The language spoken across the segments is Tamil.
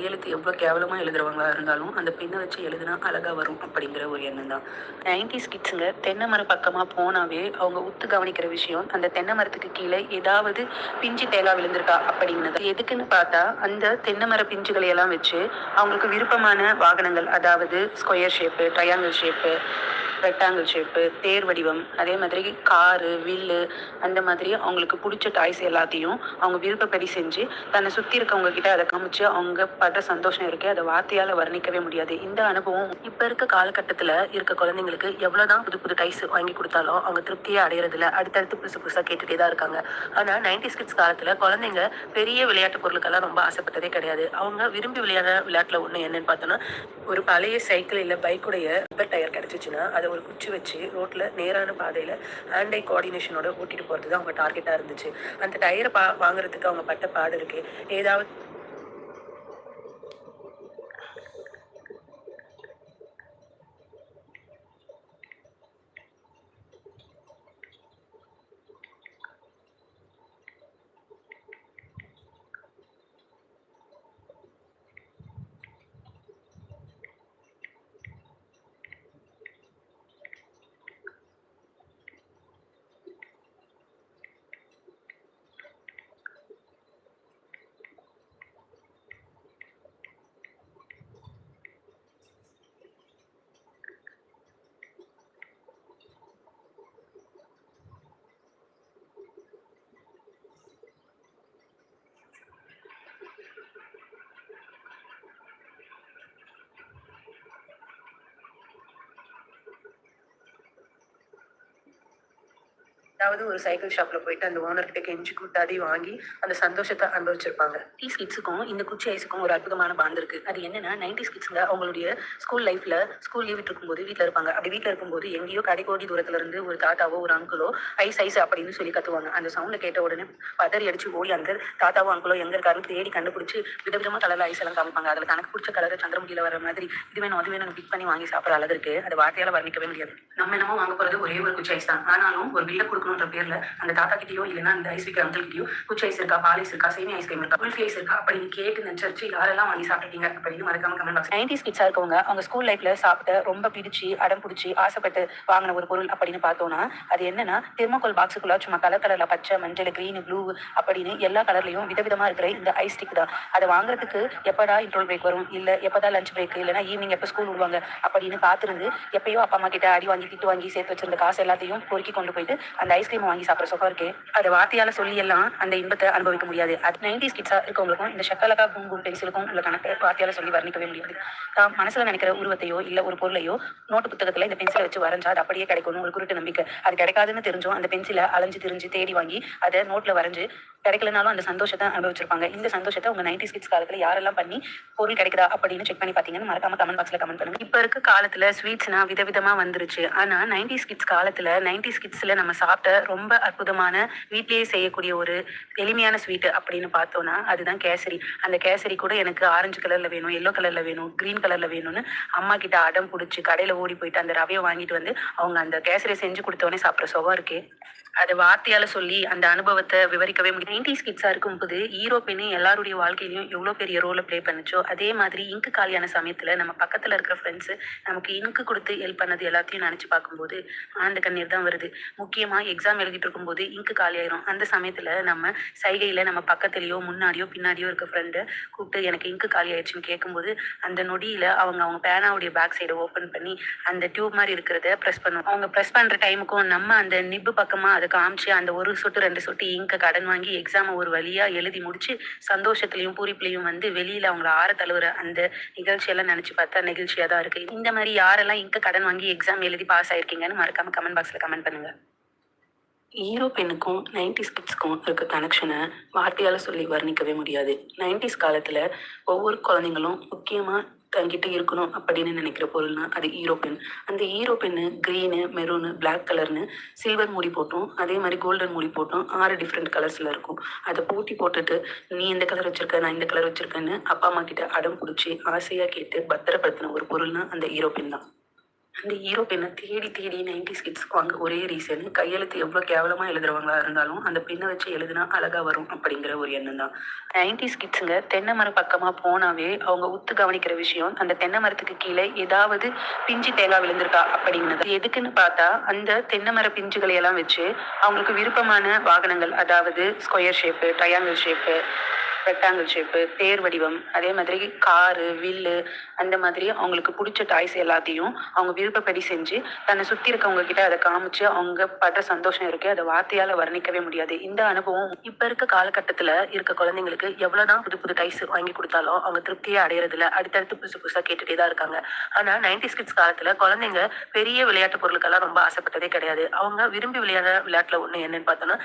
கையெழுத்து எவ்வளோ கேவலமாக எழுதுறவங்களா இருந்தாலும் அந்த பெண்ணை வச்சு எழுதுனா அழகாக வரும் அப்படிங்கிற ஒரு எண்ணம் தான். நைன்டிஸ் கிட்ஸுங்க தென்னை மரம் பக்கமாக போனாவே அவங்க உத்து கவனிக்கிற விஷயம் அந்த தென்னை மரத்துக்கு கீழே ஏதாவது பிஞ்சு தேங்காய் விழுந்திருக்கா அப்படிங்கிறது. எதுக்குன்னு பார்த்தா அந்த தென்னை மர பிஞ்சுகளை எல்லாம் வச்சு அவங்களுக்கு விருப்பமான வாகனங்கள் அதாவது square shape triangle shape rectangle shape தேர் வடிவம் அதே மாதிரி காரு வில்லு அந்த மாதிரி அவங்களுக்கு பிடிச்ச டாய்ஸ் எல்லாத்தையும் அவங்க விருப்பப்படி செஞ்சு தன்னை சுற்றி இருக்கவங்க கிட்ட அதை காமிச்சு அவங்க படுற சந்தோஷம் இருக்கு அதை வார்த்தையால் வர்ணிக்கவே முடியாது. இந்த அனுபவம் இப்போ இருக்க காலகட்டத்தில் இருக்க குழந்தைங்களுக்கு எவ்வளோதான் புது புது டைஸ் வாங்கி கொடுத்தாலும் அவங்க திருப்தியே அடையிறதில்ல. அடுத்தடுத்து புதுசு புதுசாக கேட்டுகிட்டே தான் இருக்காங்க. ஆனால் நைன்டி கிட்ஸ் காலத்தில் குழந்தைங்க பெரிய விளையாட்டு பொருளுக்கெல்லாம் ரொம்ப ஆசைப்பட்டதே கிடையாது. அவங்க விரும்பி விளையாட விளையாட்டில் ஒன்று என்னன்னு பார்த்தோன்னா ஒரு பழைய சைக்கிள் இல்லை பைக்குடைய ரப்பர் டயர் கிடச்சிச்சின்னா அதை ஒரு குச்சி வச்சு ரோட்டில் நேரான பாதையில் ஹேண்ட் ஐ கோஆர்டினேஷனோட ஓட்டிட்டு போகிறது தான் அவங்க டார்கெட்டாக இருந்துச்சு. அந்த டயரை பா வாங்குறதுக்கு அவங்க பட்ட பாடு இருக்கு. ஏதாவது ஏதாவது ஒரு சைக்கிள் ஷாப்ல போயிட்டு அந்த ஓனர் கிட்ட கெஞ்சி கூட்டாதி வாங்கி அந்த சந்தோஷத்தை அனுபவிச்சிருப்பாங்க. டீஸ் கிட்ஸுக்கும் இந்த குச்சி ஐஸுக்கும் ஒரு அற்புதமான பாண்ட் இருக்கு. அது என்னன்னா நைன்டிஸ் கிட்ஸுங்க அவங்களுடைய ஸ்கூல் லைஃப்ல ஸ்கூல் லீவ் இருக்கும்போது வீட்டில் இருப்பாங்க. அப்படி வீட்டில் இருக்கும்போது எங்கேயோ கடைக்கோடி தூரத்துல இருந்து ஒரு தாத்தாவோ ஒரு அங்கிளோ ஐஸ் ஐஸ் அப்படின்னு சொல்லி கத்துவாங்க. அந்த சவுண்டை கேட்ட உடனே பதறி அடிச்சு ஓடி அந்த தாத்தாவோ அங்கிளோ எங்க இருக்காருன்னு தேடி கண்டுபிடிச்சு விதவிதமா கலர்ல ஐஸ் எல்லாம் காமிப்பாங்க. அதுல தனக்கு பிடிச்ச கலர் சந்திரமுகியில வர மாதிரி இது வேணும் அது வேணும் பிக் பண்ணி வாங்கி சாப்பிட்ற அளவு இருக்கு. அது வார்த்தையால வர்ணிக்கவே முடியாது. நம்ம என்னமோ வாங்க போறது ஒரே ஒரு குச்சி ஐஸ் தான். ஆனாலும் ஒரு பில்ல கொடுக்கணுன்ற பேர்ல அந்த தாத்தா கிட்டயோ இல்லைன்னா அந்த ஐஸ் விற்கிற அங்கிள் கிட்டயோ குச்சி ஐஸ் இருக்கா பால் ஐஸ் இருக்கா சேமி ஐஸ்கிரீம் இருக்கா குல்ஃபி ஐஸ் இருக்கா அப்படின்னு கேட்டு நச்சரிச்சு யாரெல்லாம் வாங்கி சாப்பிட்டீங்க அப்படின்னு மறக்காம கமெண்ட் பாக்ஸ் நைன்டிஸ் கிட்ஸா இருக்கவங்க அவங்க ஸ்கூல் லைஃப்ல சாப்பிட்டு ரொம்ப பிடிச்சி அடம் பிடிச்சி ஆசைப்பட்டு வாங்கின ஒரு பொருள் அப்படின்னு பார்த்தோம்னா அது என்னன்னா தெர்மோகோல் பாக்ஸுக்குள்ள சும்மா கலர் கலர்ல பச்சை மஞ்சள் கிரீன் ப்ளூ அப்படின்னு எல்லா கலர்லயும் விதவிதமா இருக்கிற இந்த ஐஸ் ஸ்டிக் தான். அதை வாங்குறதுக்கு எப்படா இன்ட்ரோல் பிரேக் வரும்? இல்ல எப்பதான் லஞ்ச் பிரேக் இல்லைன்னா ஈவினிங் எப்போ ஸ்கூல் விடுவாங்க? அப்படின்னு காத்திருந்து எப்பயோ அப்பா அம்மா கிட்ட அடி வாங்கி திட்டு வாங்கி சேர்த்து வச்சிருந்த காசு எல்லாத்தையும் பொறுக்கி கொண்டு போயிட்டு அந்த ஐஸ்கிரீம் வாங்கி சாப்பிட்ற சுகம் இருக்கு. அதை வார்த்தையால சொல்லி எல்லாம் அந்த இன்பத்தை அனுபவிக்க முடியாது. அது நைன்டிஸ் கிட்ஸா இருக்கவங்களுக்கும் இந்த ஷக்கலக்கா பூம் பூம் பென்சிலுக்கும் உள்ள கணக்கு வார்த்தையால சொல்லி வர்ணிக்கவே முடியாது. தான் மனசுல நினைக்கிற உருவத்தையோ இல்ல ஒரு பொருளையோ நோட்டு புத்தகத்துல இந்த பென்சிலை வச்சு வரைஞ்சா அது அப்படியே கிடைக்கணும் ஒரு குருட்டு நம்பிக்கை. அது கிடைக்காதுன்னு தெரிஞ்சும் அந்த பென்சிலை அலைஞ்சு திரிஞ்சு தேடி வாங்கி அதை நோட்ல வரைஞ்சு கிடைக்கலனாலும் அந்த சந்தோஷத்தை அனுபவிச்சிருப்பாங்க. இந்த சந்தோஷத்தை உங்க நைன்டி கிட்ஸ் காலத்துல யாரெல்லாம் பண்ணி பொருள் கிடைக்குதா அப்படின்னு செக் பண்ணி பாத்தீங்கன்னு மறக்காம கமெண்ட் பாக்ஸ்ல கமெண்ட் பண்ணுங்க. இப்ப இருக்க காலத்துல ஸ்வீட்ஸ்னா விதவிதமா வந்துருச்சு. ஆனா நைன்டி கிட்ஸ் காலத்துல நைன்டி கிட்ஸ்ல நம்ம சாப்பிட்ட ரொம்ப அற்புதமான வீட்லயே செய்யக்கூடிய ஒரு எளிமையான ஸ்வீட் அப்படின்னு பார்த்தோம்னா அதுதான் கேசரி. அந்த கேசரி கூட எனக்கு ஆரஞ்சு கலர்ல வேணும் எல்லோ கலர்ல வேணும் கிரீன் கலர்ல வேணும்னு அம்மா கிட்ட அடம் பிடிச்சி கடையில ஓடி போயிட்டு அந்த ரவையை வாங்கிட்டு வந்து அவங்க அந்த கேசரி செஞ்சு கொடுத்தோடனே சாப்பிட்ற சுகம் இருக்கே. அது வார்த்தையால சொல்லி அந்த அனுபவத்தை விவரிக்கவே முடியும். நைன்டிஸ் கிட்ஸா இருக்கும்போது ஹீரோ பெண்ணு எல்லாருடைய வாழ்க்கையிலையும் எவ்வளோ பெரிய ரோலை ப்ளே பண்ணுச்சோ அதே மாதிரி இங்கு காலியான சமயத்துல நம்ம பக்கத்துல இருக்கிற ஃப்ரெண்ட்ஸ் நமக்கு இங்கு கொடுத்து ஹெல்ப் பண்ணது எல்லாத்தையும் நினைச்சு பார்க்கும்போது ஆனந்த கண்ணீர் தான் வருது. முக்கியமா எக்ஸாம் எழுதிட்டு இருக்கும்போது இங்கு காலியாயிரும். அந்த சமயத்துல நம்ம சைகையில நம்ம பக்கத்துலயோ முன்னாடியோ பின்னாடியோ இருக்க ஃப்ரெண்டை கூப்பிட்டு எனக்கு இங்கு காலி ஆயிடுச்சுன்னு கேட்கும்போது அந்த நொடியில அவங்க அவங்க பேனாவுடைய பேக் சைடை ஓப்பன் பண்ணி அந்த டியூப் மாதிரி இருக்கிறத ப்ரெஸ் பண்ணுவோம் அவங்க ப்ரெஸ் பண்ற டைமுக்கும் நம்ம அந்த நிப்பு பக்கமா அதை காமிச்சு அந்த ஒரு சொட்டு ரெண்டு சொட்டு இங்க கடன் வாங்கி எக்ஸாமை ஒரு வழியா எழுதி முடிச்சு சந்தோஷத்துலையும் பூரிப்புலையும் வந்து வெளியில அவங்கள ஆற தழுவுற அந்த நிகழ்ச்சியெல்லாம் நினைச்சு பார்த்தா நெகிழ்ச்சியா தான் இருக்கு. இந்த மாதிரி யாரெல்லாம் இங்க கடன் வாங்கி எக்ஸாம் எழுதி பாஸ் ஆயிருக்கீங்கன்னு மறக்காம கமெண்ட் பாக்ஸ்ல கமெண்ட் பண்ணுங்க. ஹீரோ பெண்ணுக்கும் நைன்டிஸ் கிட்ஸ்க்கும் இருக்க கனெக்ஷனை வார்த்தையால் சொல்லி வர்ணிக்கவே முடியாது. நைன்டிஸ் காலத்தில் ஒவ்வொரு குழந்தைங்களும் முக்கியமாக தங்கிட்டு இருக்கணும் அப்படின்னு நினைக்கிற பொருள்னா அது ஹீரோ பென் அந்த hero pen green maroon black கலர்னு சில்வர் மூடி போட்டும். அதே மாதிரி கோல்டன் மூடி போட்டும். ஆறு டிஃப்ரெண்ட் கலர்ஸில் இருக்கும். அதை பூட்டி போட்டுட்டு நீ இந்த கலர் வச்சிருக்க நான் இந்த கலர் வச்சிருக்கேன்னு அப்பா அம்மா கிட்ட அடம் பிடிச்சி ஆசையாக கேட்டு பத்திரப்படுத்தின ஒரு பொருள்னா அந்த ஹீரோ பென் தான். அந்த ஹீரோ பெண்ணை தேடி தேடி நைன்டிஸ் கிட்ஸ்க்கு வாங்க ஒரே ரீசன் கையெழுத்து எவ்வளோ கேவலமாக எழுதுறவங்களா இருந்தாலும் அந்த பெண்ணை வச்சு எழுதுனா அழகா வரும் அப்படிங்கிற ஒரு எண்ணம் தான். நைன்டிஸ் கிட்ஸுங்க தென்னை மரம் பக்கமாக போனாவே அவங்க உத்து கவனிக்கிற விஷயம் அந்த தென்னை மரத்துக்கு கீழே ஏதாவது பிஞ்சு தேங்காய் விழுந்திருக்கா அப்படிங்கிறது. எதுக்குன்னு பார்த்தா அந்த தென்னை மர பிஞ்சுகளை எல்லாம் வச்சு அவங்களுக்கு விருப்பமான வாகனங்கள் அதாவது square shape triangle shape rectangle shape தேர் வடிவம் அதே மாதிரி காரு வில்லு அந்த மாதிரி அவங்களுக்கு பிடிச்ச டாய்ஸ் எல்லாத்தையும் அவங்க விருப்பப்படி செஞ்சு தன்னை சுற்றி இருக்கவங்க கிட்ட அதை காமிச்சு அவங்க படுற சந்தோஷம் இருக்கு. அதை வார்த்தையால் வர்ணிக்கவே முடியாது. இந்த அனுபவம் இப்போ இருக்க காலகட்டத்தில் இருக்க குழந்தைங்களுக்கு எவ்வளவுதான் புது புது டைஸ் வாங்கி கொடுத்தாலும் அவங்க திருப்தியே அடையறதில்ல. அடுத்தடுத்து புதுசு புதுசாக கேட்டுகிட்டே தான் இருக்காங்க. ஆனால் நைன்டி கிட்ஸ் காலத்தில் குழந்தைங்க பெரிய விளையாட்டு பொருளுக்கெல்லாம் ரொம்ப ஆசைப்பட்டதே கிடையாது. அவங்க விரும்பி விளையாட விளையாட்டில் ஒன்று என்னன்னு பார்த்தோன்னா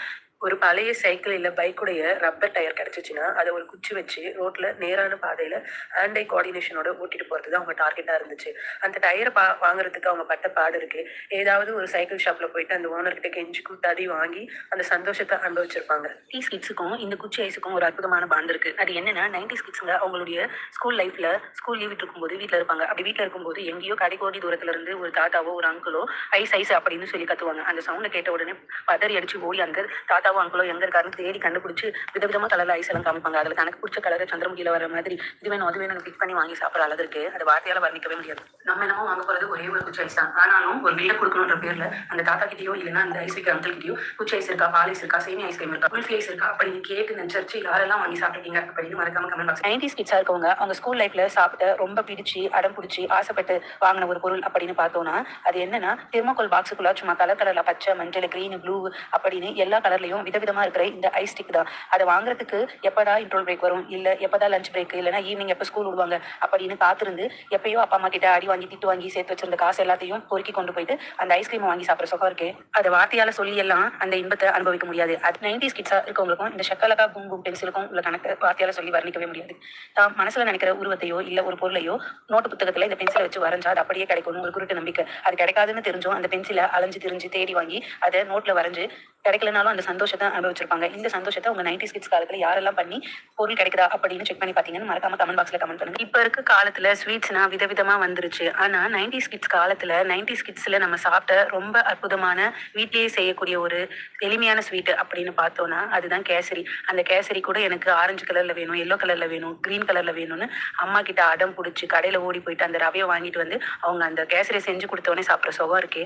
ஒரு பழைய சைக்கிள் இல்ல பைக்குடைய ரப்பர் டயர் கிடைச்சிச்சுன்னா அதை ஒரு குச்சி வச்சு ரோட்ல நேரான பாதையில ஹேண்ட் ஐ கோஆர்டினேஷனோட ஓட்டிட்டு போறது தான் அவங்க டார்கெட்டா இருந்துச்சு. அந்த டயரை பா வாங்குறதுக்கு அவங்க பட்ட பாடு இருக்கு. ஏதாவது ஒரு சைக்கிள் ஷாப்ல போயிட்டு அந்த ஓனர் கிட்ட கெஞ்சி கூட்டாடி வாங்கி அந்த சந்தோஷத்தை அனுபவிச்சிருப்பாங்க. டீஸ் கிட்ஸுக்கும் இந்த குச்சி ஐஸுக்கும் ஒரு அற்புதமான பாண்ட் இருக்கு. அது என்னன்னா நைன்டி கிட்ஸுங்க அவங்களுடைய ஸ்கூல் லைஃப்ல ஸ்கூல் லீவ் இருக்கும்போது வீட்டில் இருப்பாங்க. அப்படி வீட்ல இருக்கும்போது எங்கேயோ கடைக்கோடி தூரத்துல இருந்து ஒரு தாத்தாவோ ஒரு அங்கிளோ ஐஸ் ஐஸ் அப்படின்னு சொல்லி கத்துவாங்க. அந்த சவுண்டை கேட்ட உடனே பதறி அடிச்சு ஓடி அந்த தாத்தாவோ அங்கிளோ எங்க இருக்காருன்னு தேடி கண்டுபிடிச்சு விதவிதமா கலர்ல ஐஸ் எல்லாம் காமிப்பாங்க. அதுல தனக்கு பிடிச்ச கலர் சந்திரமுகியில வர மாதிரி இது வேணும் அது வேணும் பிக் பண்ணி வாங்கி சாப்பிட்ற அளவு இருக்கு. அது வார்த்தையால வர்ணிக்கவே முடியாது. நம்ம என்னமோ வாங்க போறது ஒரே ஒரு குச்சி ஐஸ் தான். ஆனாலும் ஒரு வீட்டை கொடுக்கணுன்ற பேர்ல அந்த தாத்தா கிட்டயோ இல்லைன்னா அந்த ஐஸ் வைக்கிற அங்கிள் கிட்டயோ குச்சி ஐஸ் இருக்கா பால் ஐஸ் இருக்கா சேமி ஐஸ்கிரீம் இருக்கா குல்ஃபி ஐஸ் இருக்கா அப்படின்னு கேட்டு நினைச்சு யாரெல்லாம் வாங்கி சாப்பிட்டீங்க அப்படின்னு மறக்காம கமெண்ட் பாக்ஸ் நைன்டிஸ் கிட்ஸா இருக்கவங்க அவங்க ஸ்கூல் லைஃப்ல சாப்பிட்ட ரொம்ப பிடிச்சி அடம் பிடிச்சி ஆசைப்பட்டு வாங்கின ஒரு பொருள் அப்படின்னு பார்த்தோம்னா அது என்னன்னா தெர்மோகோல் பாக்ஸுக்குள்ள சும்மா கலர் கலர்ல பச்சை மஞ்சள் கிரீன் ப்ளூ அப்படின்னு எல்லா கலர்லயும் விதவிதமா இருக்கிற இந்த ஐஸ் ஸ்டிக் தான் அதை வாங்குறதுக்கு எப்படா இன்ட்ரோல் பிரேக் வரும்? இல்ல எப்பதான் லஞ்ச் பிரேக் இல்லைன்னா ஈவினிங் எப்போ ஸ்கூல் விடுவாங்க? அப்படின்னு காத்திருந்து எப்பயோ அப்பா அம்மா கிட்ட அடி வாங்கி திட்டு வாங்கி சேர்த்து வச்சிருந்த காசு எல்லாத்தையும் பொறுக்கி கொண்டு போயிட்டு அந்த ஐஸ்கிரீம் வாங்கி சாப்பிட்ற சுகம் இருக்கு. அதை வார்த்தையால சொல்லி எல்லாம் அந்த இன்பத்தை அனுபவிக்க முடியாது. அது நைன்டிஸ் கிட்ஸா இருக்கவங்களுக்கும் இந்த ஷக்கலகா பூம் பூம் பென்சிலுக்கும் உள்ள கணக்கு வார்த்தையால சொல்லி வர்ணிக்கவே முடியாது. தான் மனசுல நினைக்கிற உருவத்தையோ இல்ல ஒரு பொருளையோ நோட்டு புத்தகத்துல இந்த பென்சிலை வச்சு வரைஞ்சா அது அப்படியே கிடைக்கும் ஒரு குருட்டு நம்பிக்கை. அது கிடைக்காதுன்னு தெரிஞ்சும் அந்த பென்சிலை அலைஞ்சு திரிஞ்சு தேடி வாங்கி அதை நோட்ல வரைஞ்சு கிடைக்கலனாலும் அந்த சந்தோஷம் சந்தோஷத்தை அனுபவிச்சிருப்பாங்க. இந்த சந்தோஷத்தை உங்க நைன்டி கிட்ஸ் காலத்துல யாரெல்லாம் பண்ணி பொருள் கிடைக்குதா அப்படின்னு செக் பண்ணி பாத்தீங்கன்னு மறக்காம கமெண்ட் பாக்ஸ்ல கமெண்ட் பண்ணுங்க. இப்ப இருக்க காலத்துல ஸ்வீட்ஸ்னா விதவிதமா வந்துருச்சு. ஆனா நைன்டி கிட்ஸ் காலத்துல நைன்டி கிட்ஸ்ல நம்ம சாப்பிட்ட ரொம்ப அற்புதமான வீட்டிலேயே செய்யக்கூடிய ஒரு எளிமையான ஸ்வீட் அப்படின்னு பார்த்தோம்னா அதுதான் கேசரி. அந்த கேசரி கூட எனக்கு ஆரஞ்சு கலர்ல வேணும் எல்லோ கலர்ல வேணும் கிரீன் கலர்ல வேணும்னு அம்மா கிட்ட அடம் பிடிச்சி கடையில ஓடி போயிட்டு அந்த ரவையை வாங்கிட்டு வந்து அவங்க அந்த கேசரி செஞ்சு கொடுத்தோடனே சாப்பிட்ற சுகம் இருக்கே.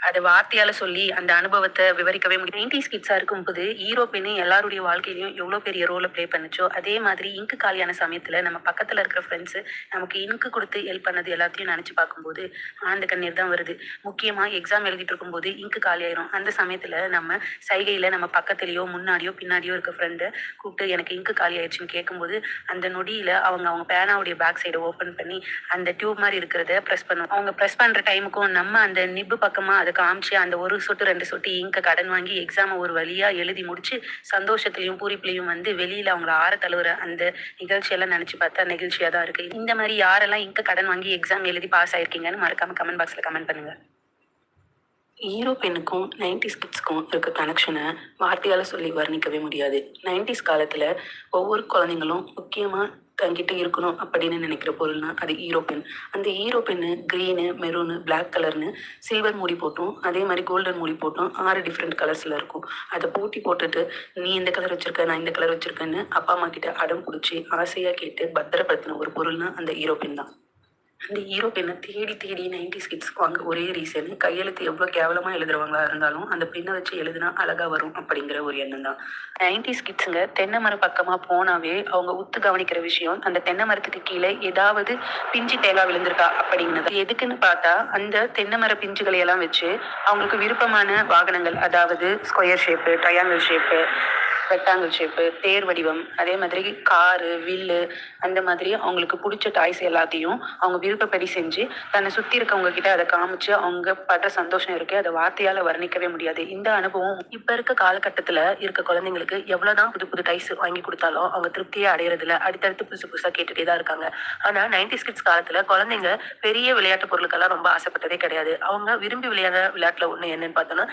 அது வார்த்தையால சொல்லி அந்த அனுபவத்தை விவரிக்கவே முடியும். நைன்டிஸ் கிட்ஸா இருக்கும்போது ஹீரோ பெண்ணு எல்லாருடைய வாழ்க்கையிலையும் எவ்வளவு பெரிய ரோலை ப்ளே பண்ணுச்சோ அதே மாதிரி இங்கு காலியான சமயத்துல நம்ம பக்கத்துல இருக்கிற ஃப்ரெண்ட்ஸ் நமக்கு இங்கு கொடுத்து ஹெல்ப் பண்ணது எல்லாத்தையும் நினைச்சு பார்க்கும்போது ஆனந்த கண்ணீர் தான் வருது. முக்கியமா எக்ஸாம் எழுதிட்டு இருக்கும்போது இங்கு காலியாயிரும். அந்த சமயத்துல நம்ம சைகையில நம்ம பக்கத்துலயோ முன்னாடியோ பின்னாடியோ இருக்க ஃப்ரெண்டை கூப்பிட்டு எனக்கு இங்கு காலியாயிடுச்சுன்னு கேட்கும்போது அந்த நொடியில அவங்க அவங்க பேனாவுடைய பேக் சைடை ஓப்பன் பண்ணி அந்த டியூப் மாதிரி இருக்கிறத ப்ரெஸ் பண்ணுவோம். அவங்க ப்ரெஸ் பண்ற டைமுக்கும் நம்ம அந்த நிப்பு பக்கமா அதை காமிச்சு அந்த ஒரு சொட்டு ரெண்டு சொட்டு இங்க கடன் வாங்கி எக்ஸாமை ஒரு வழியாக எழுதி முடிச்சு சந்தோஷத்துலையும் பூரிப்புலையும் வந்து வெளியில் அவங்கள ஆற தழுவுற அந்த நிகழ்ச்சியெல்லாம் நினச்சி பார்த்தா நெகிழ்ச்சியாக தான் இருக்குது இந்த மாதிரி யாரெல்லாம் இங்க கடன் வாங்கி எக்ஸாம் எழுதி பாஸ் ஆயிருக்கீங்கன்னு மறக்காமல் கமெண்ட் பாக்ஸில் கமெண்ட் பண்ணுங்கள் ஹீரோ பெண்ணுக்கும் நைன்டிஸ் கிட்ஸ்க்கும் இருக்க கனெக்ஷனை வார்த்தையால் சொல்லி வர்ணிக்கவே முடியாது. நைன்டிஸ் காலத்தில் ஒவ்வொரு குழந்தைங்களும் முக்கியமாக தங்கிட்டு இருக்கணும் அப்படின்னு நினைக்கிற பொருள்னா அது ஹீரோ அந்த ஹீரோ க்ரீனு மெரூனு பிளாக் கலர்னு சில்வர் மூடி போட்டும். அதே மாதிரி கோல்டன் மூடி போட்டோம். ஆறு டிஃப்ரெண்ட் கலர்ஸில் இருக்கும். அதை பூட்டி போட்டுட்டு நீ இந்த கலர் வச்சிருக்க நான் இந்த கலர் வச்சிருக்கேன்னு அப்பா அம்மா கிட்ட அடம் பிடிச்சி ஆசையாக கேட்டு பத்திரப்படுத்தின ஒரு பொருள்னா அந்த ஹீரோ தான். அந்த ஹீரோ பெண்ணை தேடி தேடி நைன்டி கிட்ஸ் வாங்க ஒரே ரீசன் கையெழுத்து எவ்வளோ கேவலமா எழுதுறவங்களா இருந்தாலும் அந்த பெண்ணை வச்சு எழுதுனா அழகா வரும் அப்படிங்கிற ஒரு எண்ணம் தான். நைன்டி கிட்ஸுங்க தென்னை மரம் பக்கமா போனாவே அவங்க உத்து கவனிக்கிற விஷயம் அந்த தென்னை மரத்துக்கு கீழே ஏதாவது பிஞ்சு தேங்காய் விழுந்திருக்கா அப்படிங்கிறது. எதுக்குன்னு பார்த்தா அந்த தென்னை மர பிஞ்சுகளை எல்லாம் வச்சு அவங்களுக்கு விருப்பமான வாகனங்கள் அதாவது square shape triangle shape rectangle shape தேர் வடிவம் அதே மாதிரி காரு வில்லு அந்த மாதிரி அவங்களுக்கு பிடிச்ச டாய்ஸ் எல்லாத்தையும் அவங்க விருப்பப்படி செஞ்சு தன்னை சுற்றி இருக்கவங்க கிட்ட அதை காமிச்சு அவங்க படுற சந்தோஷம் இருக்கு. அதை வார்த்தையால் வர்ணிக்கவே முடியாது. இந்த அனுபவம் இப்போ இருக்க காலகட்டத்தில் இருக்க குழந்தைங்களுக்கு எவ்வளோதான் புது புது டைஸ் வாங்கி கொடுத்தாலும் அவங்க திருப்தியே அடையறதில்ல. அடுத்தடுத்து புதுசு புதுசாக கேட்டுகிட்டே தான் இருக்காங்க. ஆனால் நைன்டி கிட்ஸ் காலத்தில் குழந்தைங்க பெரிய விளையாட்டு பொருளுக்கெல்லாம் ரொம்ப ஆசைப்பட்டதே கிடையாது. அவங்க விரும்பி விளையாட விளையாட்டில் ஒன்று என்னன்னு பார்த்தோன்னா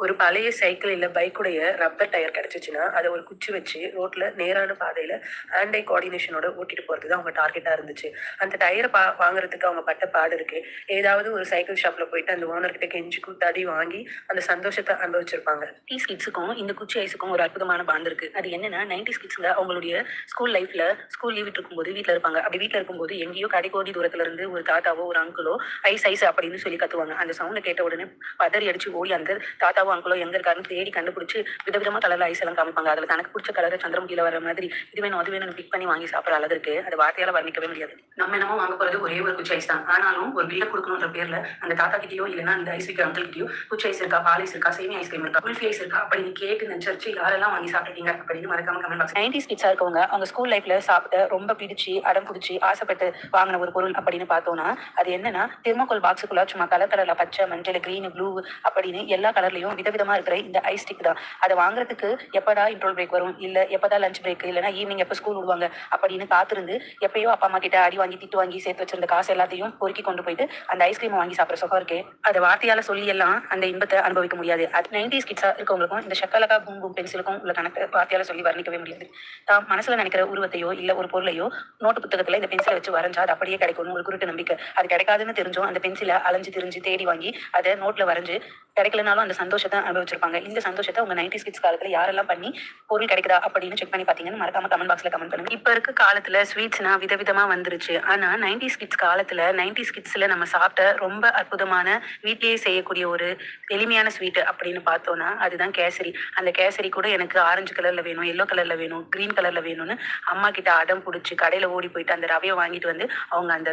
ஒரு பழைய சைக்கிள் இல்ல பைக்குடைய ரப்பர் டயர் கிடைச்சிச்சுன்னா அதை ஒரு குச்சி வச்சு ரோட்ல நேரான பாதையில ஹேண்ட் ஐ கோஆர்டினேஷனோட ஓட்டிட்டு போகிறது தான் அவங்க டார்கெட்டா இருந்துச்சு. அந்த டயரை பா வாங்குறதுக்கு அவங்க பட்ட பாடு இருக்கு. ஏதாவது ஒரு சைக்கிள் ஷாப்ல போயிட்டு அந்த ஓனர்கிட்ட கெஞ்சி கூத்தாடி வாங்கி அந்த சந்தோஷத்தை அனுபவிச்சிருப்பாங்க. டீ ஸ்கிட்ஸுக்கும் இந்த குச்சி ஐஸுக்கும் ஒரு அற்புதமான பாண்ட் இருக்கு. அது என்னன்னா நைன்டி ஸ்கிட்ஸுங்க அவங்களுடைய ஸ்கூல் லைஃப்ல ஸ்கூல் லீவ் இருக்கும்போது வீட்டில் இருப்பாங்க. அப்படி வீட்ல இருக்கும்போது எங்கேயோ கடைக்கோடி தூரத்துல இருந்து ஒரு தாத்தாவோ ஒரு அங்கிளோ ஐஸ் ஐஸ் அப்படின்னு சொல்லி கத்துவாங்க. அந்த சவுண்டை கேட்ட உடனே பதறி அடிச்சு ஓடி அந்த தாத்தாவோ அங்கிளோ எங்க இருக்காருன்னு தேடி கண்டுபிடிச்சு விதவிதமா கலர்ல ஐஸ் எல்லாம் காமிப்பாங்க. அதுல தனக்கு பிடிச்ச கலர் சந்திரமுகியில வர மாதிரி இது வேணும் அது வேணும் பிக் பண்ணி வாங்கி சாப்பிடுற அளவு இருக்கு. அது வார்த்தையால வர்ணிக்கவே முடியாது. நம்ம என்னமோ வாங்க போறது ஒரே ஒரு குச்சி ஐஸ் தான். ஆனாலும் ஒரு பில்ல கொடுக்கணுன்ற பேர்ல அந்த தாத்தா கிட்டயோ இல்லைன்னா அந்த ஐஸ் விற்கிற அங்கிள் கிட்டயோ குச்சி ஐஸ் இருக்கா பால் ஐஸ் இருக்கா சேமி ஐஸ்கிரீம் இருக்கா குல்ஃபி ஐஸ் இருக்கா அப்படின்னு கேட்டு நச்சரிச்சு யாரெல்லாம் வாங்கி சாப்பிட்டீங்க அப்படின்னு மறக்காம கமெண்ட் பாக்ஸ் நைன்டி ஸ்கிட்ஸா இருக்கவங்க அவங்க ஸ்கூல் லைஃப்ல சாப்பிட்ட ரொம்ப பிடிச்சி அடம் பிடிச்சி ஆசைப்பட்டு வாங்கின ஒரு பொருள் அப்படின்னு பார்த்தோம்னா அது என்னன்னா தெர்மோகோல் பாக்ஸுக்குள்ள சும்மா கலர் கலர்ல பச்சை மஞ்சள் கிரீன் ப்ளூ அப்படின்னு எல்லா கலர்லயும் விதவிதமா இருக்கிற இந்த ஐஸ் ஸ்டிக் தான். அதை வாங்குறதுக்கு எப்பதா இன்ட்ரோல் பிரேக் வரும்? இல்ல எப்பதான் லஞ்ச் பிரேக் இல்லைன்னா ஈவினிங் எப்போ ஸ்கூல் விடுவாங்க? அப்படின்னு காத்திருந்து எப்பயோ அப்பா அம்மா கிட்ட அடி வாங்கி திட்டு வாங்கி சேர்த்து வச்சிருந்த காசு எல்லாத்தையும் பொறுக்கி கொண்டு போயிட்டு அந்த ஐஸ்கிரீம் வாங்கி சாப்பிட்ற சுகம் இருக்கே. அதை வார்த்தையால சொல்லி எல்லாம் அந்த இன்பத்தை அனுபவிக்க முடியாது. அது நைன்டிஸ் கிட்ஸா இருக்கவங்களுக்கும் இந்த ஷக்கலகா பூம் பூம் பென்சிலுக்கும் உள்ள கணக்கு வார்த்தையால சொல்லி வர்ணிக்கவே முடியாது. தான் மனசுல நினைக்கிற உருவத்தையோ இல்ல ஒரு பொருளையோ நோட்டு புத்தகத்துல இந்த பென்சிலை வச்சு வரைஞ்சா அது அப்படியே கிடைக்கும்னு ஒரு குருட்டு நம்பிக்கை. அது கிடைக்காதுன்னு தெரிஞ்சும் அந்த பென்சிலை அலைஞ்சு திரிஞ்சு தேடி வாங்கி அதை நோட்ல வரைஞ்சு கிடைக்கலனாலும் அந்த சந்தோஷம் சந்தோஷத்தை அனுபவிச்சிருப்பாங்க. இந்த சந்தோஷத்தை உங்க நைன்டி கிட்ஸ் காலத்துல யாரெல்லாம் பண்ணி பொருள் கிடைக்குதா அப்படின்னு செக் பண்ணி பாத்தீங்கன்னு மறக்காம கமெண்ட் பாக்ஸ்ல கமெண்ட் பண்ணுங்க. இப்ப இருக்க காலத்துல ஸ்வீட்ஸ்னா விதவிதமா வந்துருச்சு. ஆனா நைன்டி கிட்ஸ் காலத்துல நைன்டி கிட்ஸ்ல நம்ம சாப்பிட்ட ரொம்ப அற்புதமான வீட்லயே செய்யக்கூடிய ஒரு எளிமையான ஸ்வீட் அப்படின்னு பார்த்தோம்னா அதுதான் கேசரி. அந்த கேசரி கூட எனக்கு ஆரஞ்சு கலர்ல வேணும் எல்லோ கலர்ல வேணும் கிரீன் கலர்ல வேணும்னு அம்மா கிட்ட அடம் பிடிச்சி கடையில ஓடி போயிட்டு அந்த ரவையை வாங்கிட்டு வந்து அவங்க அந்த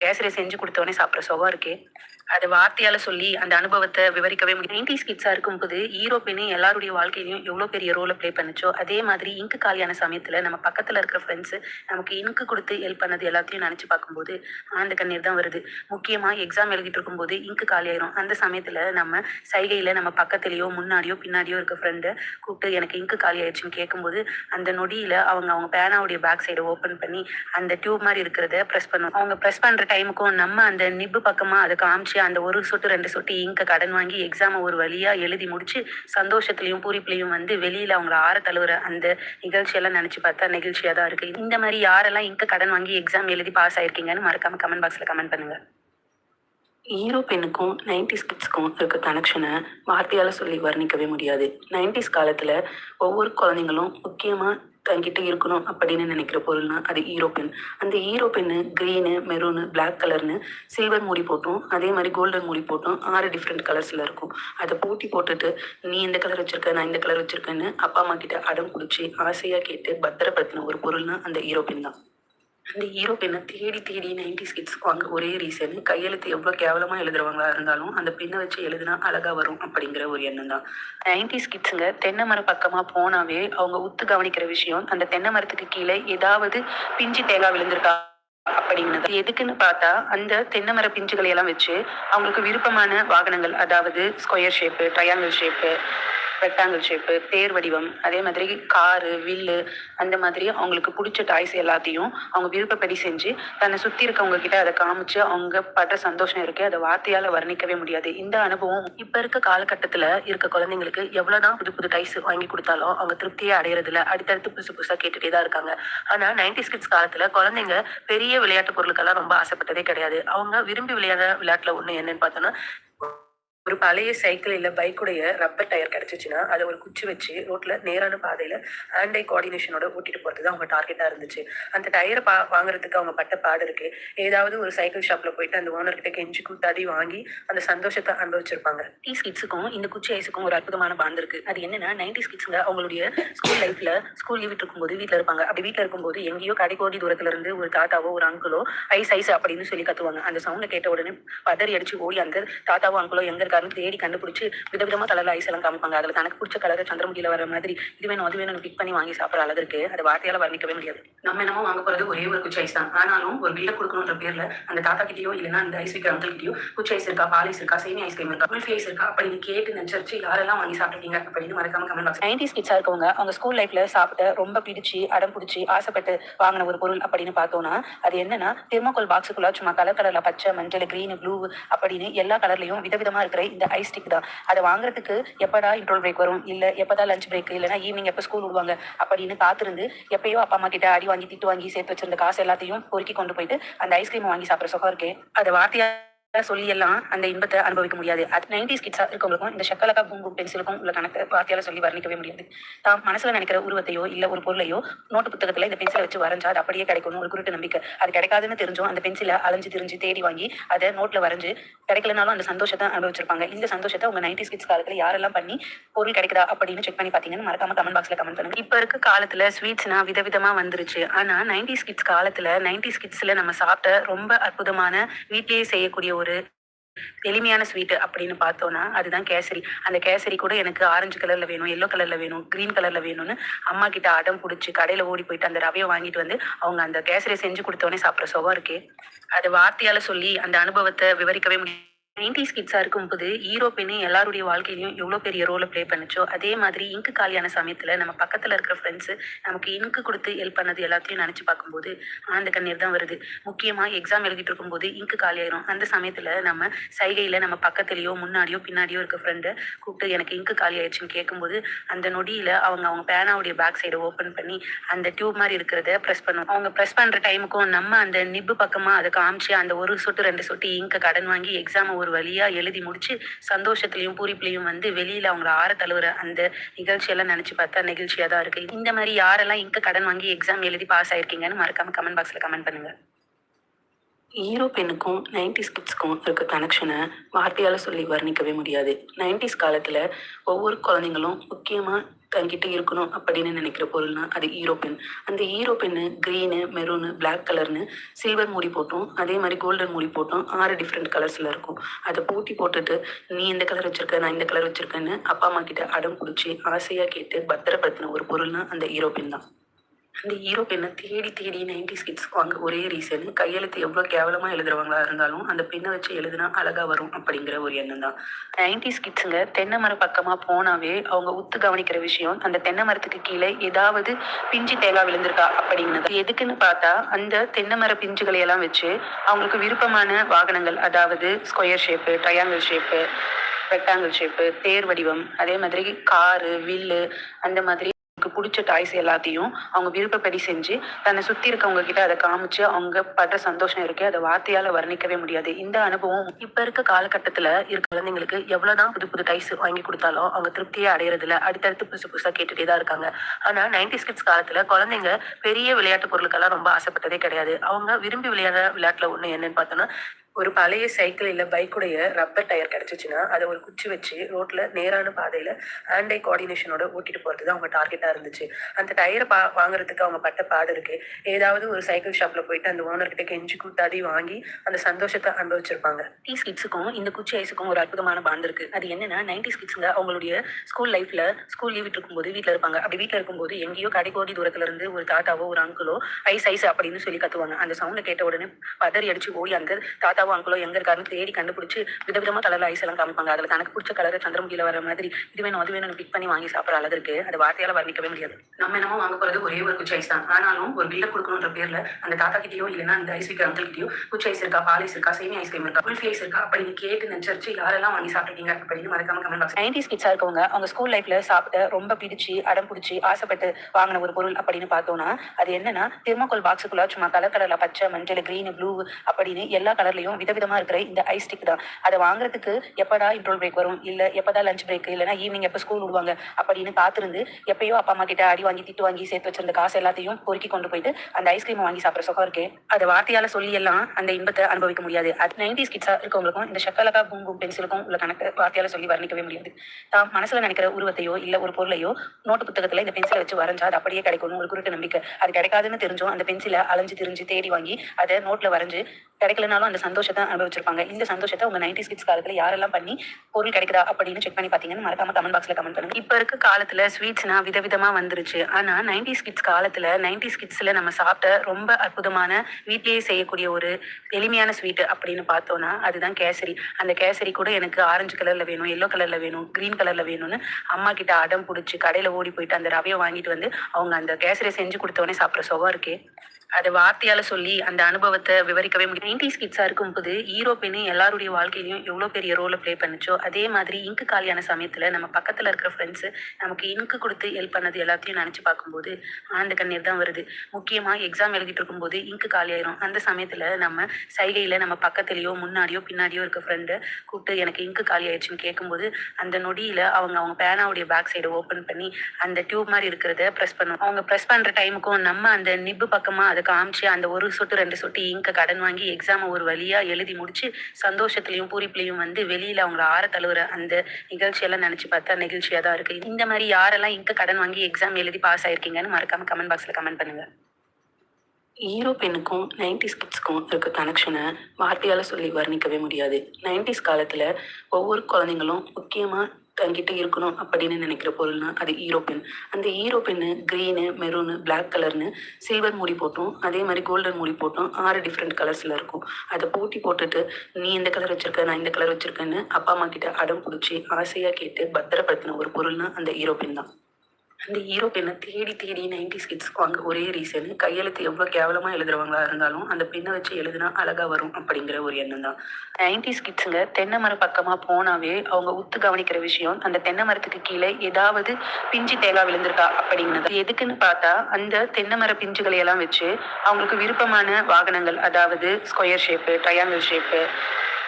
கேசரி செஞ்சு கொடுத்தோடனே சாப்பிட்ற சுகம் இருக்கு. அது வார்த்தையால சொல்லி அந்த அனுபவத்தை விவரிக்கவே முடியும் நைன்டிஸ் கிட்ஸா இருக்கும்போது போது பெண்ணு எல்லாருடைய வாழ்க்கையிலையும் எவ்வளோ பெரிய ரோலை ப்ளே பண்ணுச்சோ அதே மாதிரி இங்கு காலியான சமயத்துல நம்ம பக்கத்துல இருக்கிற ஃப்ரெண்ட்ஸ் நமக்கு இங்கு கொடுத்து ஹெல்ப் பண்ணது எல்லாத்தையும் நினைச்சு பார்க்கும்போது ஆனந்த கண்ணீர் தான் வருது. முக்கியமா எக்ஸாம் எழுதிட்டு இருக்கும்போது இங்கு காலியாயிரும். அந்த சமயத்துல நம்ம சைகையில நம்ம பக்கத்துலயோ முன்னாடியோ பின்னாடியோ இருக்க ஃப்ரெண்டை கூப்பிட்டு எனக்கு இங்கு காலியாயிடுச்சுன்னு கேட்கும்போது அந்த நொடியில அவங்க அவங்க பேனாவுடைய பேக் சைடு ஓப்பன் பண்ணி அந்த டியூப் மாதிரி இருக்கிறத ப்ரெஸ் பண்ணும். அவங்க ப்ரெஸ் பண்ற டைமுக்கும் நம்ம அந்த நிப்பு பக்கமா அதை காமிச்சு அந்த ஒரு சொட்டு ரெண்டு சொட்டு இங்கே கடன் வாங்கி எக்ஸாமை ஒரு வழியா எழுதி முடிச்சு சந்தோஷத்துலயும் பூரிப்புலையும் வந்து வெளியில அவங்கள ஆற தழுவுற அந்த நிகழ்ச்சியெல்லாம் நினைச்சு பார்த்தா நெகிழ்ச்சியா தான் இருக்கு. இந்த மாதிரி யாரெல்லாம் இங்க கடன் வாங்கி எக்ஸாம் எழுதி பாஸ் ஆயிருக்கீங்கன்னு மறக்காம கமெண்ட் பாக்ஸ்ல கமெண்ட் பண்ணுங்க. ஹீரோ பெண்ணுக்கும் நைன்டிஸ் கிட்ஸ்க்கும் இருக்க கனெக்ஷனை வார்த்தையால் சொல்லி வர்ணிக்கவே முடியாது. நைன்டிஸ் காலத்தில் ஒவ்வொரு குழந்தைங்களும் முக்கியமாக தங்கிட்டு இருக்கணும் அப்படின்னு நினைக்கிற பொருள்னா அது ஈரோ பென் அந்த hero pen green maroon black கலர்னு சில்வர் மூடி போட்டும். அதே மாதிரி கோல்டன் மூடி போட்டும். ஆறு டிஃப்ரெண்ட் கலர்ஸில் இருக்கும். அதை போட்டி போட்டுட்டு நீ இந்த கலர் வச்சிருக்க நான் இந்த கலர் வச்சிருக்கேன்னு அப்பா அம்மா கிட்ட அடம் பிடிச்சி ஆசையாக கேட்டு பத்திரப்படுத்தின ஒரு பொருள்னா அந்த ஈரோ பென் தான். அந்த ஹீரோ பெண்ணை தேடி தேடி நைன்டிஸ் கிட்ஸ் வாங்க ஒரே ரீசன் கையெழுத்து எவ்வளோ கேவலமாக எழுதுறவங்களா இருந்தாலும் அந்த பெண்ணை வச்சு எழுதுனா அழகா வரும் அப்படிங்கிற ஒரு எண்ணம் தான். நைன்டிஸ் கிட்ஸுங்க தென்னை மரம் பக்கமாக போனாவே அவங்க உத்து கவனிக்கிற விஷயம் அந்த தென்னை மரத்துக்கு கீழே ஏதாவது பிஞ்சு தேங்காய் விழுந்திருக்கா அப்படிங்கிறது. எதுக்குன்னு பார்த்தா அந்த தென்னை மர பிஞ்சுகளை எல்லாம் வச்சு அவங்களுக்கு விருப்பமான வாகனங்கள் அதாவது square shape triangle shape rectangle shape தேர் வடிவம் அதே மாதிரி காரு வில்லு அந்த மாதிரி அவங்களுக்கு பிடிச்ச டாய்ஸ் எல்லாத்தையும் அவங்க விருப்பப்படி செஞ்சு தன்னை சுற்றி இருக்கவங்க கிட்ட அதை காமிச்சு அவங்க படுற சந்தோஷம் இருக்கு. அதை வார்த்தையால் வர்ணிக்கவே முடியாது. இந்த அனுபவம் இப்போ இருக்க காலகட்டத்தில் இருக்க குழந்தைங்களுக்கு எவ்வளோதான் புது புது டைஸ் வாங்கி கொடுத்தாலும் அவங்க திருப்தியே அடையிறதில்ல. அடுத்தடுத்து புதுசு புதுசாக கேட்டுகிட்டே தான் இருக்காங்க. ஆனால் நைன்டி கிட்ஸ் காலத்தில் குழந்தைங்க பெரிய விளையாட்டு பொருளுக்கெல்லாம் ரொம்ப ஆசைப்பட்டதே கிடையாது. அவங்க விரும்பி விளையாட விளையாட்டில் ஒன்று என்னன்னு பார்த்தோன்னா ஒரு பழைய சைக்கிள் இல்ல பைக்குடைய ரப்பர் டயர் கிடைச்சிச்சுன்னா அதை ஒரு குச்சி வச்சு ரோட்ல நேரான பாதையில ஹேண்ட் ஐ கோஆர்டினேஷனோட ஓட்டிட்டு போறது தான் அவங்க டார்கெட்டா இருந்துச்சு. அந்த டயரை பா வாங்குறதுக்கு அவங்க பட்ட பாடு இருக்கு. ஏதாவது ஒரு சைக்கிள் ஷாப்ல போயிட்டு அந்த ஓனர் கிட்ட கெஞ்சி கூத்தாடி வாங்கி அந்த சந்தோஷத்தை அனுபவிச்சிருப்பாங்க. டீ ஸ்கிட்ஸுக்கும் இந்த குச்சி ஐஸுக்கும் ஒரு அற்புதமான பாண்ட் இருக்கு. அது என்னன்னா நைன்டி ஸ்கிட்ஸுங்க அவங்களுடைய ஸ்கூல் லைஃப்ல ஸ்கூல் லீவ் இருக்கும்போது வீட்டில் இருப்பாங்க. அப்படி வீட்ல இருக்கும்போது எங்கேயோ கடைக்கோடி தூரத்துல இருந்து ஒரு தாத்தாவோ ஒரு அங்கிளோ ஐஸ் ஐஸ் அப்படின்னு சொல்லி கத்துவாங்க. அந்த சவுண்டை கேட்ட உடனே பதறி அடிச்சு ஓடி அந்த தாத்தாவோ அங்கிளோ எங்க இருக்காருன்னு தேடி கண்டுபிடிச்சு விதவிதமா கலர்ல ஐஸ் எல்லாம் காமிப்பாங்க. அதுல தனக்கு பிடிச்ச கலரை சந்திரமுகியில வர மாதிரி இது வேணும் அது வேணும் பிக் பண்ணி வாங்கி சாப்பிட்ற அளவு இருக்கு. அது வார்த்தையால வர்ணிக்கவே முடியாது. நம்ம என்னமோ வாங்க போறது ஒரே ஒரு குச்சி ஐஸ் தான். ஆனாலும் ஒரு பில்ல கொடுக்கணுன்ற பேர்ல அந்த தாத்தா கிட்டயோ இல்லைன்னா அந்த ஐஸ் வைக்கிற அங்கிள் கிட்டயோ குச்சி ஐஸ் இருக்கா பால் ஐஸ் இருக்கா சேமி ஐஸ்கிரீம் இருக்கா குல்ஃபி ஐஸ் இருக்கா அப்படின்னு கேட்டு நச்சரிச்சு யாரெல்லாம் வாங்கி சாப்பிட்டீங்க அப்படின்னு மறக்காம கமெண்ட் பாக்ஸ் நைன்டிஸ் கிட்ஸா இருக்கவங்க அவங்க ஸ்கூல் லைஃப்ல சாப்பிட்டு ரொம்ப பிடிச்சி அடம் பிடிச்சி ஆசைப்பட்டு வாங்கின ஒரு பொருள் அப்படின்னு பார்த்தோம்னா அது என்னன்னா தெர்மோகோல் பாக்ஸுக்குள்ள சும்மா கலர் கலர்ல பச்சை மஞ்சள் கிரீன் ப்ளூ அப்படின்னு எல்லா கலர்லயும் விதவிதமா இருக்கிற இருக்கிற இந்த ஐ ஸ்டிக் தான். அதை வாங்குறதுக்கு எப்படா இன்ட்ரோல் பிரேக் வரும்? இல்ல எப்போதான் லஞ்ச் பிரேக் இல்லைன்னா ஈவினிங் எப்போ ஸ்கூல் விடுவாங்க? அப்படின்னு காத்திருந்து எப்பயோ அப்பா அம்மா கிட்ட அடி வாங்கி திட்டு வாங்கி சேர்த்து வச்சிருந்த காசு எல்லாத்தையும் பொறுக்கி கொண்டு போயிட்டு அந்த ஐஸ்கிரீம் வாங்கி சாப்பிட்ற சுகம் இருக்கே. அதை வார்த்தையா சொல்லி எல்லாம் அந்த இன்பத்தை அனுபவிக்க முடியாது. அது நைன்டிஸ் கிட்ஸா இருக்கவங்களுக்கும் இந்த ஷக்கலக்கா பூம் பூம் பென்சிலுக்கும் உள்ள கணக்கு வார்த்தையால சொல்லி வர்ணிக்கவே முடியாது. தான் மனசுல நினைக்கிற உருவத்தையோ இல்ல ஒரு பொருளையோ நோட்டு புத்தகத்துல இந்த பென்சிலை வச்சு வரைஞ்சா அது அப்படியே கிடைக்கணும் ஒரு குருட்டு நம்பிக்கை. அது கிடைக்காதுன்னு தெரிஞ்சும் அந்த பென்சிலை அலைஞ்சு திரிஞ்சு தேடி வாங்கி அதை நோட்ல வரைஞ்சு கிடைக்கலனாலும் அந்த சந்தோஷத்தை அனுபவிச்சிருப்பாங்க. இந்த சந்தோஷத்தை உங்க நைன்டிஸ் கிட்ஸ் காலத்துல யாரெல்லாம் பண்ணி பொருள் கிடைக்குதா அப்படின்னு செக் பண்ணி பாத்தீங்கன்னு மறக்காம கமெண்ட் பாக்ஸ்ல கமெண்ட் பண்ணுங்க. இப்ப இருக்க காலத்துல ஸ்வீட்ஸ்னா விதவிதமா வந்துருச்சு. ஆனா நைன்டிஸ் கிட்ஸ் காலத்துல நைன்டிஸ் கிட்ஸ்ல நம்ம சாப்பிட்ட ரொம்ப அற்புதமான வீட்டிலேயே செய்யக்கூடிய ஒரு எளிமையான ஸ்வீட் அப்படின்னு பார்த்தோன்னா அதுதான் கேசரி. அந்த கேசரி கூட எனக்கு ஆரஞ்சு கலரில் வேணும் எல்லோ கலரில் வேணும் கிரீன் கலரில் வேணும்னு அம்மா கிட்ட அடம் பிடிச்சி கடையில் ஓடி போயிட்டு அந்த ரவையை வாங்கிட்டு வந்து அவங்க அந்த கேசரியை செஞ்சு கொடுத்தோடனே சாப்பிட்ற சுகம் இருக்கே. அது வார்த்தையால் சொல்லி அந்த அனுபவத்தை விவரிக்கவே முடியும் நைன்டிஸ் கிட்ஸாக இருக்கும்போது ஹீரோ பெண்ணு எல்லாருடைய வாழ்க்கையிலையும் எவ்வளோ பெரிய ரோலை ப்ளே பண்ணுச்சோ அதே மாதிரி இங்கு காலியான சமயத்தில் நம்ம பக்கத்தில் இருக்கிற ஃப்ரெண்ட்ஸு நமக்கு இங்கு கொடுத்து ஹெல்ப் பண்ணது எல்லாத்தையும் நினச்சி பார்க்கும்போது ஆனந்த கண்ணீர் தான் வருது. முக்கியமாக எக்ஸாம் எழுதிட்டு இருக்கும்போது இங்கு காலியாயிரும். அந்த சமயத்தில் நம்ம சைகையில் நம்ம பக்கத்துலேயோ முன்னாடியோ பின்னாடியோ இருக்க ஃப்ரெண்டை கூப்பிட்டு எனக்கு இங்கு காலியாயிடுச்சுன்னு கேட்கும்போது அந்த நொடியில் அவங்க அவங்க பேனாவுடைய பேக் சைடை ஓப்பன் பண்ணி அந்த டியூப் மாதிரி இருக்கிறத ப்ரெஸ் பண்ணுவோம் அவங்க ப்ரெஸ் பண்ணுற டைமுக்கும் நம்ம அந்த நிப்பு பக்கமாக அதை காமிச்சு அந்த ஒரு சொட்டு ரெண்டு சொட்டு இங்கை கடன் வாங்கி எக்ஸாமை ஒரு வழியா எழுதி முடிச்சு சந்தோஷத்துலயும் பூரிப்புலையும் வந்து வெளியில அவங்கள ஆற தழுவுற அந்த நிகழ்ச்சியெல்லாம் நினைச்சு பார்த்தா நெகிழ்ச்சியா தான் இருக்கு. இந்த மாதிரி யாரெல்லாம் இங்க கடன் வாங்கி எக்ஸாம் எழுதி பாஸ் ஆயிருக்கீங்கன்னு மறக்காம கமெண்ட் பாக்ஸ்ல கமெண்ட் பண்ணுங்க. ஹீரோ பெண்ணுக்கும் நைன்டிஸ் கிட்ஸ்க்கும் இருக்க கனெக்ஷனை வார்த்தையால் சொல்லி வர்ணிக்கவே முடியாது. நைன்டிஸ் காலத்தில் ஒவ்வொரு குழந்தைங்களும் முக்கியமாக தங்கிட்டு இருக்கணும் அப்படின்னு நினைக்கிற பொருள்னா அது ஹீரோ அந்த ஹீரோ க்ரீனு மெரூனு பிளாக் கலர்னு சில்வர் மூடி போட்டோம். அதே மாதிரி கோல்டன் மூடி போட்டோம். ஆறு டிஃப்ரெண்ட் கலர்ஸில் இருக்கும். அதை பூட்டி போட்டுட்டு நீ இந்த கலர் வச்சிருக்க நான் இந்த கலர் வச்சிருக்கேன்னு அப்பா அம்மா கிட்ட அடம் பிடிச்சி ஆசையாக கேட்டு பத்திரப்படுத்தின ஒரு பொருள்னா அந்த ஹீரோ தான். அந்த ஹீரோ பெண்ணை தேடி தேடி நைன்டிஸ் கிட்ஸ்க்கு வாங்க ஒரே ரீசன் கையெழுத்து எவ்வளோ கேவலமாக எழுதுறவங்களா இருந்தாலும் அந்த பெண்ணை வச்சு எழுதுனா அழகா வரும் அப்படிங்கிற ஒரு எண்ணம் தான். நைன்டிஸ் கிட்ஸுங்க தென்னை மரம் பக்கமாக போனாவே அவங்க உத்து கவனிக்கிற விஷயம் அந்த தென்னை மரத்துக்கு கீழே ஏதாவது பிஞ்சு தேங்காய் விழுந்திருக்கா அப்படிங்கிறது. எதுக்குன்னு பார்த்தா அந்த தென்னை மர பிஞ்சுகளை எல்லாம் வச்சு அவங்களுக்கு விருப்பமான வாகனங்கள் அதாவது square shape triangle shape rectangle shape தேர் வடிவம் அதே மாதிரி காரு வில்லு அந்த மாதிரி பிடிச்ச டாய்ஸ் எல்லாத்தையும் அவங்க விருப்பப்படி செஞ்சு தன்னை சுத்தி இருக்கவங்க கிட்ட அதை காமிச்சு அவங்க படுற சந்தோஷம் இருக்கு அதை வார்த்தையால வர்ணிக்கவே முடியாது. இந்த அனுபவம் இப்ப இருக்க காலகட்டத்துல இருக்க குழந்தைங்களுக்கு எவ்வளவுதான் புது புது டைஸ் வாங்கி கொடுத்தாலும் அவங்க திருப்தியே அடையறது இல்ல அடுத்தடுத்து புதுசு புதுசா கேட்டுகிட்டே தான் இருக்காங்க. ஆனா நைன்டி கிட்ஸ் காலத்துல குழந்தைங்க பெரிய விளையாட்டு பொருளுக்கெல்லாம் ரொம்ப ஆசைப்பட்டதே கிடையாது. அவங்க விரும்பி விளையாடுற விளையாட்டுல ஒண்ணு என்னன்னு பார்த்தோம்னா ஒரு பழைய சைக்கிள் இல்ல பைக்குடைய ரப்பர் டயர் கிடைச்சிச்சுன்னா அதை ஒரு குச்சி வச்சு ரோட்ல நேரான பாதையில ஹேண்ட் ஐ கோஆர்டினேஷனோட ஓட்டிட்டு போறது தான் அவங்க டார்கெட்டா இருந்துச்சு. அந்த டயரை பா வாங்குறதுக்கு அவங்க பட்ட பாடு இருக்கு. ஏதாவது ஒரு சைக்கிள் ஷாப்ல போயிட்டு அந்த ஓனர் கிட்ட கெஞ்சி கூட்டாதி வாங்கி அந்த சந்தோஷத்தை அனுபவிச்சிருப்பாங்க. டீஸ் கிட்ஸுக்கும் இந்த குச்சி ஐஸுக்கும் ஒரு அற்புதமான பாண்ட் இருக்கு. அது என்னன்னா நைன்டி ஸ்கிட்ஸுங்க அவங்களுடைய ஸ்கூல் லைஃப்ல ஸ்கூல் லீவ் இருக்கும்போது வீட்டில் இருப்பாங்க. அப்படி வீட்ல இருக்கும்போது எங்கேயோ கடைக்கோடி தூரத்துல இருந்து ஒரு தாத்தாவோ ஒரு அங்கிளோ ஐஸ் ஐஸ் அப்படின்னு சொல்லி கத்துவாங்க. அந்த சவுண்டை கேட்ட உடனே பதறி அடிச்சு ஓடி அந்த தாத்தாவோ அங்கிளோ எங்க இருக்காருன்னு தேடி கண்டுபிடிச்சு விதவிதமா கலர்ல ஐஸ் எல்லாம் காமிப்பாங்க. அதுல தனக்கு பிடிச்ச கலர் சந்திரமுகியில வர மாதிரி இது வேணும் அது வேணும் பிக் பண்ணி வாங்கி சாப்பிட்ற அளவு இருக்கு. அது வார்த்தையால வர்ணிக்கவே முடியாது. நம்ம என்னமோ வாங்க போறது ஒரே ஒரு குச்சி ஐஸ் தான். ஆனாலும் ஒரு பில்ல கொடுக்கணுன்ற பேர்ல அந்த தாத்தா கிட்டயோ இல்லைன்னா அந்த ஐஸ் விற்கிற அங்கிள் கிட்டயோ குச்சி ஐஸ் இருக்கா பால் ஐஸ் இருக்கா சேமி ஐஸ்கிரீம் இருக்கா குல்ஃபி ஐஸ் இருக்கா அப்படின்னு கேட்டு நினைச்சிருச்சு யாரெல்லாம் வாங்கி சாப்பிட்டீங்க அப்படின்னு மறக்காம கமெண்ட் பாக்ஸ் நைன்டிஸ் கிட்ஸா இருக்கவங்க அவங்க ஸ்கூல் லைஃப்ல சாப்பிட்ட ரொம்ப பிடிச்சி அடம் பிடிச்சி ஆசைப்பட்டு வாங்கின ஒரு பொருள் அப்படின்னு பார்த்தோம்னா அது என்னன்னா தெர்மாக்கோல் பாக்ஸுக்குள்ள சும்மா கலர் கலர்ல பச்சை மஞ்சள் கிரீன் ப்ளூ அப்படின்னு எல்லா கலர்லயும் விதவிதமா இருக்கிற இந்த ஐஸ் ஸ்டிக் தான். அதை வாங்குறதுக்கு எப்படா இன்ட்ரோல் பிரேக் வரும்? இல்ல எப்பதான் லஞ்ச் பிரேக் இல்லைன்னா ஈவினிங் எப்போ ஸ்கூல் விடுவாங்க? அப்படின்னு காத்திருந்து எப்பயோ அப்பா அம்மா கிட்ட அடி வாங்கி திட்டு வாங்கி சேர்த்து வச்சிருந்த காசு எல்லாத்தையும் பொறுக்கி கொண்டு போயிட்டு அந்த ஐஸ்கிரீம் வாங்கி சாப்பிட்ற சுகம் இருக்கு. அதை வார்த்தையால சொல்லி எல்லாம் அந்த இன்பத்தை அனுபவிக்க முடியாது. அது நைன்டிஸ் கிட்ஸா இருக்கவங்களுக்கும் இந்த ஷக்கலக்கா பூம் பூம் பென்சிலுக்கும் உள்ள கணக்கு வார்த்தையால சொல்லி வர்ணிக்கவே முடியாது. தான் மனசுல நினைக்கிற உருவத்தையோ இல்ல ஒரு பொருளையோ நோட்டு புத்தகத்துல இந்த பென்சிலை வச்சு வரைஞ்சா அது அப்படியே கிடைக்கும் ஒரு குருட்டு நம்பிக்கை. அது கிடைக்காதுன்னு தெரிஞ்சும் அந்த பென்சிலை அலைஞ்சு திரிஞ்சு தேடி வாங்கி அதை நோட்ல வரைஞ்சு கிடைக்கலனாலும் அந்த சந்தோஷத்தை அனுபவிச்சிருப்பாங்க. இந்த சந்தோஷத்தை உங்க நைன்டி கிட்ஸ் காலத்துல யாரெல்லாம் பண்ணி பொருள் கிடைக்குதா அப்படின்னு செக் பண்ணி பாத்தீங்கன்னு மறக்காம கமெண்ட் பாக்ஸ்ல கமெண்ட் பண்ணுங்க. இப்ப இருக்க காலத்துல ஸ்வீட்ஸ்னா விதவிதமா வந்துருச்சு. ஆனா நைன்டி கிட்ஸ் காலத்துல நைன்டி கிட்ஸ்ல நம்ம சாப்பிட்ட ரொம்ப அற்புதமான வீட்லயே செய்யக்கூடிய ஒரு எளிமையான ஸ்வீட் அப்படின்னு பார்த்தோம்னா அதுதான் கேசரி. அந்த கேசரி கூட எனக்கு ஆரஞ்சு கலர்ல வேணும் எல்லோ கலர்ல வேணும் கிரீன் கலர்ல வேணும்னு அம்மா கிட்ட அடம் பிடிச்சி கடையில ஓடி போயிட்டு அந்த ரவையை வாங்கிட்டு வந்து அவங்க அந்த கேசரியை செஞ்சு கொடுத்தவொடனே சாப்பிட்ற சுகம் இருக்கே. அதை வார்த்தையால சொல்லி அந்த அனுபவத்தை விவரிக்கவே முடியும். நைன்டிஸ் கிட்ஸா இருக்கும்போது ஹீரோ பெண்ணு எல்லாருடைய வாழ்க்கையிலையும் எவ்வளோ பெரிய ரோலை ப்ளே பண்ணுச்சோ அதே மாதிரி இங்கு காலியான சமயத்துல நம்ம பக்கத்துல இருக்கிற ஃப்ரெண்ட்ஸ் நமக்கு இங்கு கொடுத்து ஹெல்ப் பண்ணது எல்லாத்தையும் நினைச்சு பார்க்கும்போது ஆனந்த கண்ணீர் தான் வருது. முக்கியமா எக்ஸாம் எழுதிட்டு இருக்கும்போது இங்கு காலியாயிரும் அந்த சமயத்துல நம்ம சைகையில நம்ம பக்கத்துலயோ முன்னாடியோ பின்னாடியோ இருக்க ஃப்ரெண்டு கூப்பிட்டு எனக்கு இங்கு காலி ஆயிடுச்சுன்னு கேட்கும்போது அந்த நொடியில அவங்க அவங்க பேனாவுடைய பேக் சைடு ஓப்பன் பண்ணி அந்த டியூப் மாதிரி இருக்கிறத ப்ரெஸ் பண்ணுவோம் அவங்க ப்ரெஸ் பண்ற டைமுக்கும் நம்ம அந்த நிப்பு பக்கமா அதை காமிச்சு அந்த ஒரு சொட்டு ரெண்டு சொட்டு இங்க கடன் வாங்கி எக்ஸாமை ஒரு வழியாக எழுதி முடிச்சு சந்தோஷத்துலையும் பூரிப்புலையும் வந்து வெளியில் அவங்கள ஆற தழுவுற அந்த நிகழ்ச்சியெல்லாம் நினச்சி பார்த்தா நிகழ்ச்சியாக தான் இருக்குது இந்த மாதிரி யாரெல்லாம் இங்கே கடன் வாங்கி எக்ஸாம் எழுதி பாஸ் ஆயிருக்கீங்கன்னு மறக்காமல் கமெண்ட் பாக்ஸில் கமெண்ட் பண்ணுங்கள் ஹீரோ பெண்ணுக்கும் நைன்டிஸ் கிட்ஸ்க்கும் இருக்க கனெக்ஷனை வார்த்தையால் சொல்லி வர்ணிக்கவே முடியாது. நைன்டிஸ் காலத்தில் ஒவ்வொரு குழந்தைங்களும் முக்கியமாக தங்கிட்ட இருக்கணும் அப்படின்னு நினைக்கிற பொருள்னா அது ஈரோப்பின் அந்த European pen green maroon black கலர்னு சில்வர் மூடி போட்டும். அதே மாதிரி கோல்டன் மூடி போட்டோம். ஆறு டிஃப்ரெண்ட் கலர்ஸில் இருக்கும். அதை போட்டி போட்டுட்டு நீ இந்த கலர் வச்சிருக்க நான் இந்த கலர் வச்சிருக்கேன்னு அப்பா அம்மா கிட்ட அடம் பிடிச்சி ஆசையாக கேட்டு பத்திரப்படுத்தின ஒரு பொருள்னா அந்த ஈரோப்பின் தான். அந்த ஹீரோ பெண்ணை தேடி தேடி நைன்டிஸ் கிட்ஸ் வாங்க ஒரே ரீசனு கையெழுத்து எவ்வளோ கேவலமாக எழுதுறவங்களா இருந்தாலும் அந்த பெண்ணை வச்சு எழுதுனா அழகாக வரும் அப்படிங்கிற ஒரு எண்ணம் தான். நைன்டிஸ் கிட்ஸுங்க தென்னை மரம் பக்கமாக போனாவே அவங்க உத்து கவனிக்கிற விஷயம் அந்த தென்னை மரத்துக்கு கீழே ஏதாவது பிஞ்சு தேங்காய் விழுந்திருக்கா அப்படிங்கிறது. எதுக்குன்னு பார்த்தா அந்த தென்னை மர பிஞ்சுகளை எல்லாம் வச்சு அவங்களுக்கு விருப்பமான வாகனங்கள் அதாவது square shape triangle shape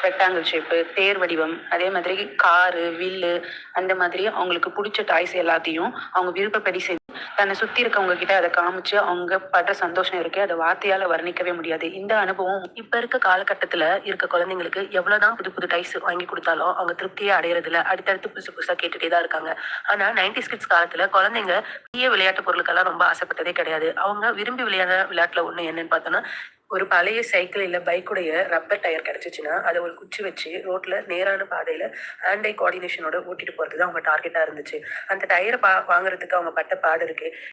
rectangle shape தேர் வடிவம் அதே மாதிரி காரு வில்லு அந்த மாதிரி அவங்களுக்கு பிடிச்ச டாய்ஸ் எல்லாத்தையும் அவங்க விருப்பப்படி செஞ்சு தன்னை சுத்தி இருக்கவங்க கிட்ட அதை காமிச்சு அவங்க படுற சந்தோஷம் இருக்கு. அதை வார்த்தையால வர்ணிக்கவே முடியாது. இந்த அனுபவம் இப்ப இருக்க காலகட்டத்துல இருக்க குழந்தைங்களுக்கு எவ்வளவுதான் புது புது டைஸ் வாங்கி கொடுத்தாலும் அவங்க திருப்தியே அடையறது இல்ல அடுத்தடுத்து புதுசு புதுசா கேட்டுகிட்டே தான் இருக்காங்க. ஆனா நைன்டி கிட்ஸ் காலத்துல குழந்தைங்க பெரிய விளையாட்டு பொருளுக்கெல்லாம் ரொம்ப ஆசைப்பட்டதே கிடையாது. அவங்க விரும்பி விளையாட விளையாட்டுல ஒண்ணு என்னன்னு பார்த்தோம்னா ஒரு பழைய சைக்கிள் இல்ல பைக்குடைய ரப்பர் டயர் கிடைச்சிச்சுன்னா அதை ஒரு குச்சி வச்சு ரோட்ல நேரான பாதையில ஹேண்ட் ஐ கோஆர்டினேஷனோட ஓட்டிட்டு போறது தான் அவங்க டார்கெட்டா இருந்துச்சு. அந்த டயரை பா வாங்குறதுக்கு அவங்க பட்ட பாடு இருக்கு.